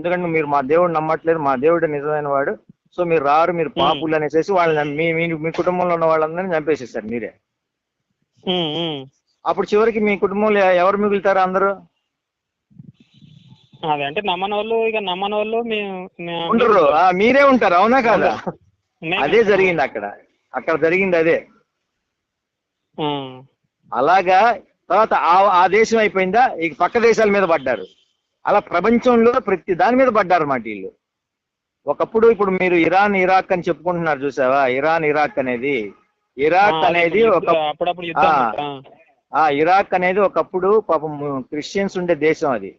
ఎందుకంటే మీరు మా దేవుడు నమ్మట్లేదు మా దేవుడు నిజమైన వాడు. సో మీరు రారు మీరు పాపులు అనేసి వాళ్ళని మీ మీ కుటుంబంలో ఉన్న వాళ్ళందరినీ చంపేసేసారు మీరే. అప్పుడు చివరికి మీ కుటుంబంలో ఎవరు మిగులుతారు అందరూ? అదే అంటే నమ్మని వాళ్ళు ఇక నమ్మని వాళ్ళు ఉండరు మీరే ఉంటారు అవునా కాదా? అదే జరిగింది అక్కడ. అక్కడ జరిగింది అదే. అలాగా తర్వాత ఆ ఆ దేశం అయిపోయిందా? ఇక పక్క దేశాల మీద పడ్డారు. అలా ప్రపంచంలో ప్రతి దాని మీద పడ్డారు మాట వీళ్ళు. ఒకప్పుడు ఇప్పుడు మీరు ఇరాన్ ఇరాక్ అని చెప్పుకుంటున్నారు చూసావా? ఇరాన్ ఇరాక్ అనేది. ఇరాక్ అనేది ఒక ఆ. ఇరాక్ అనేది ఒకప్పుడు పాపం క్రిస్టియన్స్ ఉండే దేశం అది.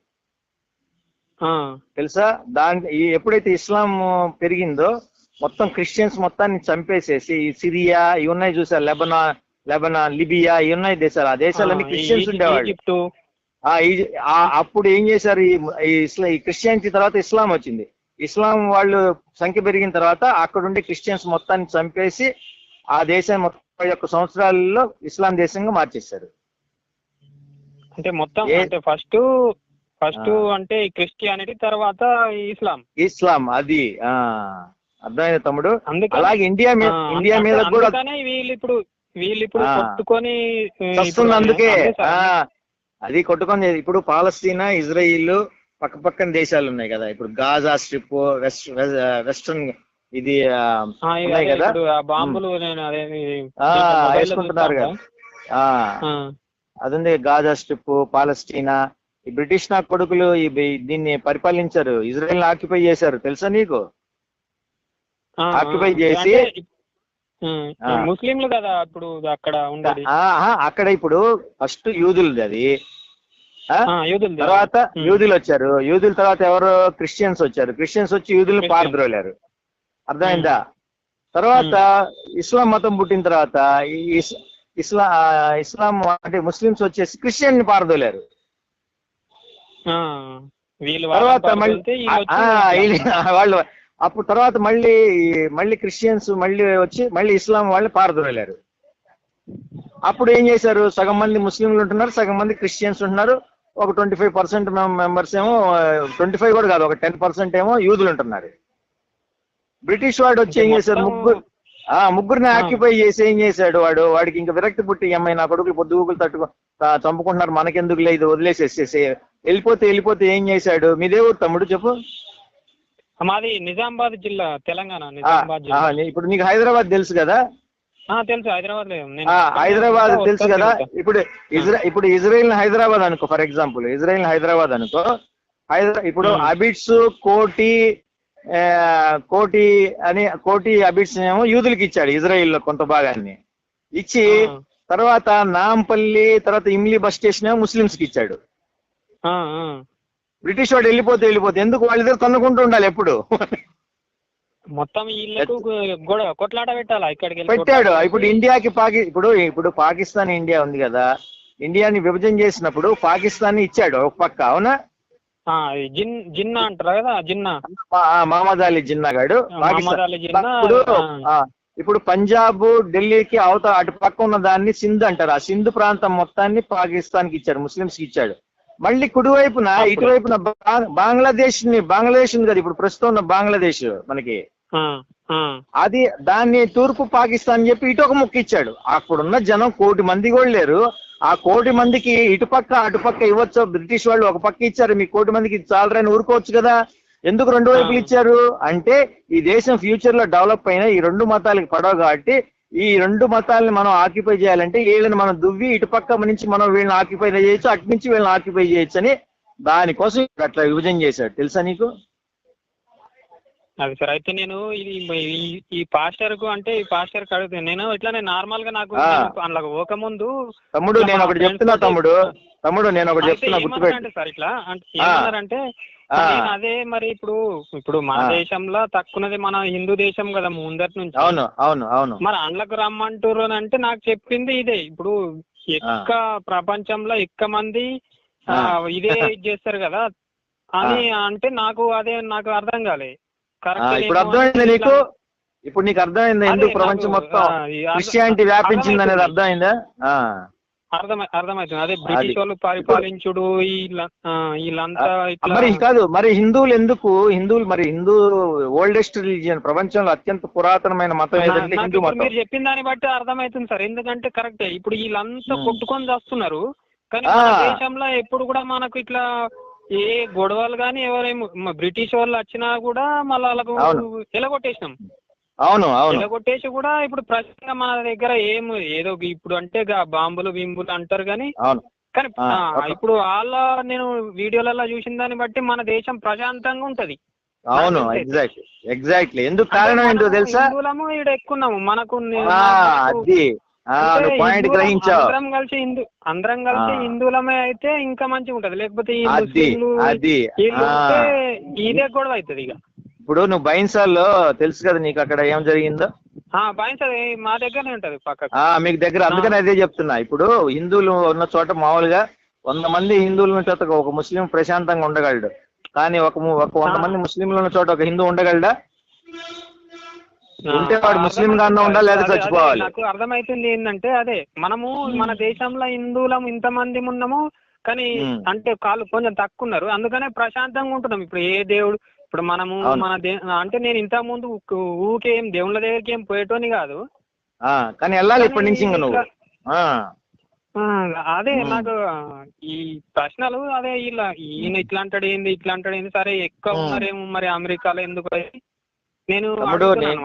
తెలుసా? దాని ఎప్పుడైతే ఇస్లాం పెరిగిందో మొత్తం క్రిస్టియన్స్ మొత్తాన్ని చంపేసేసి సిరియా ఇవి ఉన్నాయి చూసా లెబనా లెబనా లిబియా ఇవి ఉన్నాయి దేశాలు. ఆ దేశాలన్నీ క్రిస్టియన్స్ ఉండేవాళ్ళు. అప్పుడు ఏం చేశారు? ఈ ఇస్లా ఈ క్రిస్టియానిటీ తర్వాత ఇస్లాం వచ్చింది. ఇస్లాం వాళ్ళు సంఖ్య పెరిగిన తర్వాత అక్కడ ఉండే క్రిస్టియన్స్ మొత్తాన్ని చంపేసి ఆ దేశాన్ని ముప్పై ఒక్క సంవత్సరాలలో ఇస్లాం దేశంగా మార్చేశారు. అంటే మొత్తం అంటే ఫస్ట్ ఫస్ట్. అంటే క్రిస్టియానిటీ తర్వాత ఇస్లాం. ఇస్లాం అది ఆ అర్థమైంది తమ్ముడు? అలాగే ఇండియా మీద ఇండియా మీద కూడా వీళ్ళు ఇప్పుడు వీళ్ళు ఇప్పుడు. కొట్టుకొని అందుకే అది కొట్టుకొని ఇప్పుడు పాలస్తీనా ఇజ్రాయిల్ పక్క పక్కన దేశాలు ఉన్నాయి కదా. ఇప్పుడు గాజా స్ట్రిప్ వెస్ట్ వెస్టర్న్ ఇది ఉన్నాయి అదే కదా. బాంబులు అదే వేసుకుంటున్నారు కదా. అదుంది గాజా స్ట్రిప్ పాలస్తీనా. ఈ బ్రిటిష్ నా కొడుకులు దీన్ని పరిపాలించారు. ఇజ్రాయెల్ ఆక్యుపై చేశారు. తెలుసా నీకు? ఆ, Occupy ఆ. చేసి-. ముస్లింలు కదా ఇప్పుడు అక్కడ ఉండేది. అక్కడ ఇప్పుడు ఫస్ట్ యూదులది అది. తర్వాత. యూదులు వచ్చారు. యూదుల తర్వాత ఎవరు? క్రిస్టియన్స్ వచ్చారు. క్రిస్టియన్స్ వచ్చి యూదుల్ని Christians. పారద్రోలారు. అర్థమైందా? తర్వాత ఇస్లాం మతం పుట్టిన తర్వాత ఇస్లా ఇస్లాం అంటే ముస్లిమ్స్ వచ్చేసి క్రిస్టియన్ని పారదోలారు తర్వాత వీళ్ళు అప్పుడు తర్వాత మళ్ళీ మళ్ళీ క్రిస్టియన్స్ మళ్ళీ వచ్చి మళ్ళీ ఇస్లాం వాళ్ళని పారదోలారు. అప్పుడు ఏం చేశారు? సగం మంది ముస్లింలు ఉంటున్నారు సగం మంది క్రిస్టియన్స్ ఉంటున్నారు. ఒక ట్వంటీ ఫైవ్ పర్సెంట్ మెంబర్స్ ఏమో ట్వంటీ ఫైవ్ కూడా కాదు ఒక టెన్ పర్సెంట్ ఏమో యూదులు ఉంటున్నారు. బ్రిటిష్ వాడు వచ్చి ఏం చేశారు ముగ్గురు ఆ ముగ్గురిని. ఆక్యుపై చేసి ఏం చేశాడు వాడు? వాడికి ఇంకా విరక్తి పుట్టి అమ్మాయి నా కొడుకులు పొద్దుగుకులు తట్టుకు చంపుకుంటున్నారు మనకెందుకు లేదు వదిలేసేసేసి వెళ్ళిపోతే వెళ్ళిపోతే ఏం చేశాడు? మీదే ఊరు తమ్ముడు చెప్పు. మాది నిజామాబాద్ జిల్లా తెలంగాణ నిజామాబాద్ జిల్లా ఇప్పుడు నీకు హైదరాబాద్ తెలుసు కదా తెలుసు హైదరాబాద్ హైదరాబాద్ తెలుసు కదా. ఇప్పుడు ఇజ్రా ఇప్పుడు ఇజ్రాయెల్ హైదరాబాద్ అనుకో ఫర్ ఎగ్జాంపుల్ ఇజ్రాయెల్ హైదరాబాద్ అనుకో హైదరా ఇప్పుడు. అబిడ్స్ కోటి కోటి అని కోటి అబిడ్స్ ఏమో యూదులకి ఇచ్చాడు ఇజ్రాయెల్లో కొంత భాగాన్ని ఇచ్చి. తర్వాత నాంపల్లి తర్వాత ఇమ్లీ బస్ స్టేషన్ ఏమో ముస్లిమ్స్కి ఇచ్చాడు. బ్రిటిష్ వాడు వెళ్ళిపోతే వెళ్ళిపోతే ఎందుకు వాళ్ళ దగ్గర తన్నుకుంటూ ఉండాలి ఎప్పుడు? మొత్తం వీళ్ళకు కొట్లాట పెట్టాలా ఇక్కడికి పెట్టాడు. ఇప్పుడు ఇండియాకి పాకి ఇప్పుడు ఇప్పుడు పాకిస్తాన్ ఇండియా ఉంది కదా ఇండియాని విభజన చేసినప్పుడు పాకిస్తాన్ ఇచ్చాడు ఒక పక్క అవునా? జిన్ జిన్నా అంటారు కదా జిన్నా. మహమ్మద్ అలీ జిన్నా గాడు ఇప్పుడు ఇప్పుడు పంజాబ్ ఢిల్లీకి అవత అటు పక్క ఉన్న దాన్ని సింధ్ అంటారు. ఆ సింధ్ ప్రాంతం మొత్తాన్ని పాకిస్తాన్కి ఇచ్చాడు ముస్లింస్కి ఇచ్చాడు. మళ్ళీ కుడివైపున ఇటువైపున బంగ్లాదేశ్ని బంగ్లాదేశ్ ఉంది కదా ఇప్పుడు ప్రస్తుతం ఉన్న బంగ్లాదేశ్ మనకి. అది దాన్ని తూర్పు పాకిస్తాన్ చెప్పి ఇటు ఒక ముక్క ఇచ్చాడు. అక్కడున్న జనం కోటి మంది కూడా లేరు. ఆ కోటి మందికి ఇటుపక్క అటుపక్క ఇవ్వచ్చు బ్రిటిష్ వాళ్ళు ఒక పక్క ఇచ్చారు. మీ కోటి మందికి చాలరని ఊరుకోవచ్చు కదా. ఎందుకు రెండు వైపులు. ఇచ్చారు? అంటే ఈ దేశం ఫ్యూచర్లో డెవలప్ అయిన ఈ రెండు మతాలకి పడవ కాబట్టి ఈ రెండు మతాలని మనం ఆక్యుపై చేయాలంటే వీళ్ళని మనం దువ్వి ఇటుపక్క నుంచి మనం వీళ్ళని ఆక్యుపై చేయొచ్చు అటు నుంచి వీళ్ళని ఆక్యుపై చేయొచ్చు అని దానికోసం అట్లా విభజన చేశాడు తెలుసా నీకు అది సార్ అయితే నేను ఇది ఈ- పాస్టర్కు అంటే ఈ పాస్టర్కి అడుగుతాను నేను ఇట్లానే నార్మల్గా నాకు. నేను అందులో పోకముందు తమ్ముడు ఇట్లా నేను ఒకటి చెప్తున్నా తమ్ముడు తమ్ముడు నేను ఒకటి చెప్తున్నా గుర్తుపెట్టు సార్ ఇట్లా అంటే. ఏమన్నారంటే. నేను అదే మరి ఇప్పుడు ఇప్పుడు మన. దేశంలో తక్కువది మన హిందూ దేశం కదా ముందటి నుంచి. అవును అవును అవును. మరి అండ్లకు రమ్మంటారు అని అంటే నాకు చెప్పింది ఇదే. ఇప్పుడు ఎక్క ప్రపంచంలో ఎక్క మంది. ఇదే చేస్తారు కదా. అని అంటే నాకు అదే నాకు అర్థం కాలే. కరెక్ట్ ఇప్పుడు అర్థమైంది నీకు? ఇప్పుడు నీకు అర్థమైంది ఎందుకు ప్రపంచం మొత్తం? క్రిస్టియానిటీ వ్యాపించింది అనేది అర్థమైందా? అర్థమై అర్థమవుతుంది. అదే బ్రిటిష్ వాళ్ళు పరిపాలించుడు వీళ్ళంతా మరి కాదు మరి హిందువులు ఎందుకు హిందువులు మరి హిందూ ఓల్డెస్ట్ రిలీజియన్ ప్రపంచంలో అత్యంత పురాతనమైన మతం ఏదంటే హిందూ మతం. మీరు చెప్పిన దాన్ని బట్టి అర్థమవుతుంది సార్. ఎందుకంటే కరెక్టే ఇప్పుడు వీళ్ళంతా. కొట్టుకొని చేస్తున్నారు. కానీ దేశంలో ఎప్పుడు కూడా మనకు ఇట్లా ఏ గొడవలు కానీ ఎవరేమో బ్రిటిష్ వాళ్ళు వచ్చినా కూడా మళ్ళీ వాళ్ళకు. ఎలగొట్టేసినాం. అవును అవును. ఎలగొట్టేసి కూడా ఇప్పుడు ప్రస్తుతం మన దగ్గర ఏం ఏదో ఇప్పుడు అంటే బాంబులు బింబులు అంటారు కానీ అవును. కానీ ఇప్పుడు వాళ్ళ నేను వీడియోలలో చూసిన దాన్ని బట్టి మన దేశం ప్రశాంతంగా ఉంటది. అవును. ఎగ్జాక్ట్లీ ఎగ్జాక్ట్లీ ఎందుకు కారణం ఏంటో తెలుసా? ఈడ ఎక్కున్నాము మనకు అది. పాయింట్ గ్రహించావు. అందరం కలిసి హిందూ అందరం కలిసి. హిందువులమే అయితే ఇంకా మంచిగా ఉంటది. లేకపోతే అది అది. ఇదే గొడవ అవుతుంది ఇక. ఇప్పుడు నువ్వు బైన్సాల్లో తెలుసు కదా నీకు అక్కడ ఏం జరిగిందో? మా దగ్గరనే ఉంటది పక్కకు. ఆ మీకు దగ్గర అందుకని అదే చెప్తున్నా. ఇప్పుడు హిందువులు ఉన్న చోట మామూలుగా వంద మంది హిందువులు ఉన్న చోట ఒక ముస్లిం ప్రశాంతంగా ఉండగలడు. కానీ ఒక ము- ఒక వంద. మంది ముస్లింలు ఉన్న చోట ఒక హిందూ ఉండగలడా? ఉంటే వాడు ముస్లిం గానే అర్థమవుతుంది. ఉండాలి లేదా అదే- అదే చచ్చిపోవాలి. నాకు అర్థమైతుంది ఏంటంటే అదే మనము మన దేశంలో హిందువులం ఇంతమంది ఉన్నాము కానీ. అంటే కాళ్ళు కొంచెం తక్కువ ఉన్నారు. అందుకనే ప్రశాంతంగా ఉంటున్నాం. ఇప్పుడు ఏ దేవుడు ఇప్పుడు మనము. మన అంటే నేను ఇంత ముందు ఊ- ఊరికే ఏం దేవుళ్ళ దగ్గరికి ఏం పోయేటోని కాదు కానీ వెళ్ళాలి ఇప్పటి నుంచి ఇంక నువ్వు అదే. నాకు ఈ ప్రశ్నలు అదే ఇలా ఈయన ఇట్లా అంటాడు ఏంది ఇట్లా అంటాడు ఏంది సరే ఎక్కువ. ఉన్నారేమో మరి అమెరికాలో ఎందుకు నేను.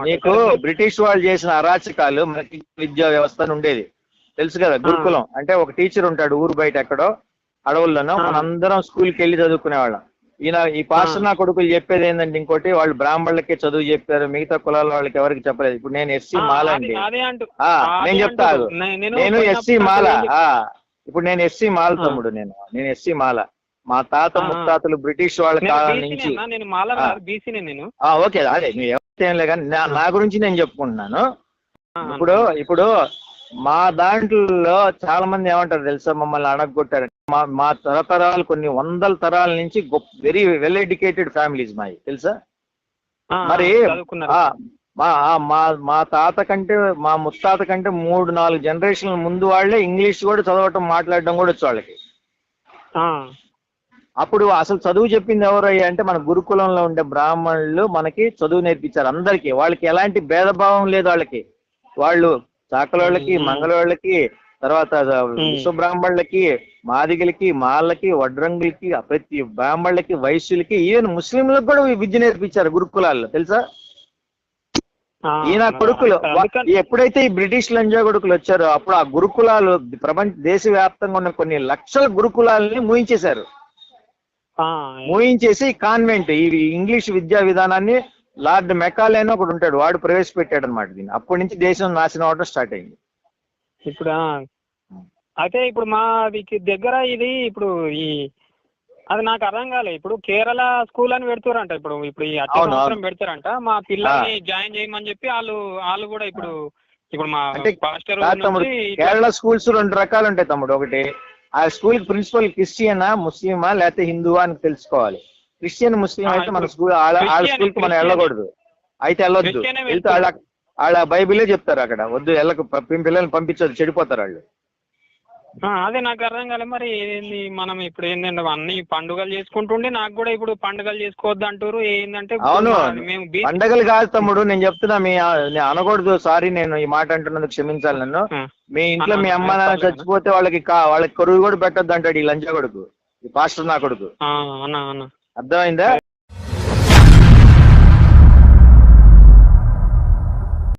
నీకు బ్రిటిష్ వాళ్ళు చేసిన అరాచకాలు మనకి విద్యా వ్యవస్థ ఉండేది తెలుసు కదా గురుకులం అంటే ఒక టీచర్ ఉంటాడు ఊరు బయట ఎక్కడో అడవుల్లోనో. మనందరం స్కూల్కి వెళ్ళి చదువుకునేవాళ్ళం ఈయన ఈ పాస్టర్ నా కొడుకులు చెప్పేది ఏంటంటే ఇంకోటి వాళ్ళు బ్రాహ్మణులకే చదువు చెప్పారు మిగతా కులాల వాళ్ళకి ఎవరికి చెప్పలేదు. ఇప్పుడు నేను ఎస్సీ మాల అండి. నేను చెప్తా నేను ఎస్సీ మాల ఇప్పుడు నేను ఎస్సీ మాల. తమ్ముడు నేను నేను ఎస్సీ మాల. మా తాత. ముత్తాతలు బ్రిటిష్ వాళ్ళ కాలం నుంచి. ఓకే అదే నువ్వు ఏం లే కానీ నా- గురించి నేను చెప్పుకుంటున్నాను. ఇప్పుడు ఇప్పుడు మా దాంట్లో చాలా మంది ఏమంటారు తెలుసా? మమ్మల్ని అడగొట్టారు మా మా తరతరాలు కొన్ని వందల తరాల నుంచి గొప్ప వెరీ వెల్ ఎడ్యుకేటెడ్ ఫ్యామిలీస్ మావి తెలుసా? మరి మా మా మా తాత కంటే మా ముత్తాత కంటే మూడు నాలుగు జనరేషన్ల ముందు వాళ్ళే ఇంగ్లీష్ కూడా చదవటం మాట్లాడడం కూడా వచ్చు వాళ్ళకి అప్పుడు అసలు చదువు చెప్పింది ఎవరయ్యా అంటే మన గురుకులంలో ఉండే బ్రాహ్మణులు మనకి చదువు నేర్పించారు అందరికీ. వాళ్ళకి ఎలాంటి భేదభావం లేదు వాళ్ళకి. వాళ్ళు చాకలోళ్ళకి. మంగళోళ్ళకి తర్వాత విశ్వబ్రాహ్మణులకి మాదిగలకి మాళ్ళకి వడ్రంగులకి ప్రతి బ్రాహ్మణులకి వైశ్యులకి ఈవెన్ ముస్లింలకు కూడా విద్య నేర్పించారు గురుకులాల్లో తెలుసా? ఈయన కొడుకులు ఎప్పుడైతే ఈ బ్రిటిష్ లంజా కొడుకులు వచ్చారో అప్పుడు ఆ గురుకులాలు ప్రపంచ దేశవ్యాప్తంగా ఉన్న కొన్ని లక్షల గురుకులాలని మూయించేశారు. మూయించేసి కాన్వెంట్ ఈ ఇంగ్లీష్ విద్యా విధానాన్ని లార్డ్ మెకాలే అని ఒకడు ఉంటాడు వాడు ప్రవేశపెట్టాడు అనమాట దీన్ని. అప్పటి నుంచి దేశం నాశనం అవడం స్టార్ట్ అయింది. ఇప్పుడు? అయితే ఇప్పుడు మా దగ్గర ఇది ఇప్పుడు ఈ అది నాకు అర్థం కాలే. ఇప్పుడు కేరళ స్కూల్ అని పెడుతారంట ఇప్పుడు ఇప్పుడు ఈ అవును. పెడతారంట మా పిల్లల్ని జాయిన్ చేయమని చెప్పి వాళ్ళు వాళ్ళు కూడా ఇప్పుడు ఇప్పుడు మా పాస్టర్ కేరళ స్కూల్స్ రెండు రకాలు ఉంటాయి తమ్ముడు. ఒకటి ఆ స్కూల్ ప్రిన్సిపల్ క్రిస్టియనా ముస్లిమా లేకపోతే హిందువా అని తెలుసుకోవాలి. క్రిస్టియన్ ముస్లిం అయితే మన స్కూల్ క్రిస్టియన్- స్కూల్కి మనం. వెళ్ళకూడదు. అయితే వెళ్ళొద్దు. వెళ్తే వాళ్ళ వాళ్ళ బైబిలే చెప్తారు అక్కడ. వద్దు వెళ్ళకు. పిల్లల్ని పంపించొద్దు. చెడిపోతారు వాళ్ళు. అదే నాకు అర్థం కాలే. మరి ఏంది? మనం ఇప్పుడు ఏంటంటే అన్ని పండుగలు చేసుకుంటుండే నాకు కూడా ఇప్పుడు పండుగలు చేసుకోవద్దు అంటారు. ఏంటంటే అవును. పండగలు కాదు తమ్ముడు. నేను చెప్తున్నా మీ అనకూడదు. సారీ నేను ఈ మాట అంటున్నందుకు క్షమించాలి నన్ను. మీ ఇంట్లో మీ అమ్మ నాన్న చచ్చిపోతే వాళ్ళకి వాళ్ళకి కరువు కూడా పెట్టొద్దు అంటాడు ఈ లంచా కొడుకు ఈ పాస్టర్ నా కొడుకు. అర్థమైందా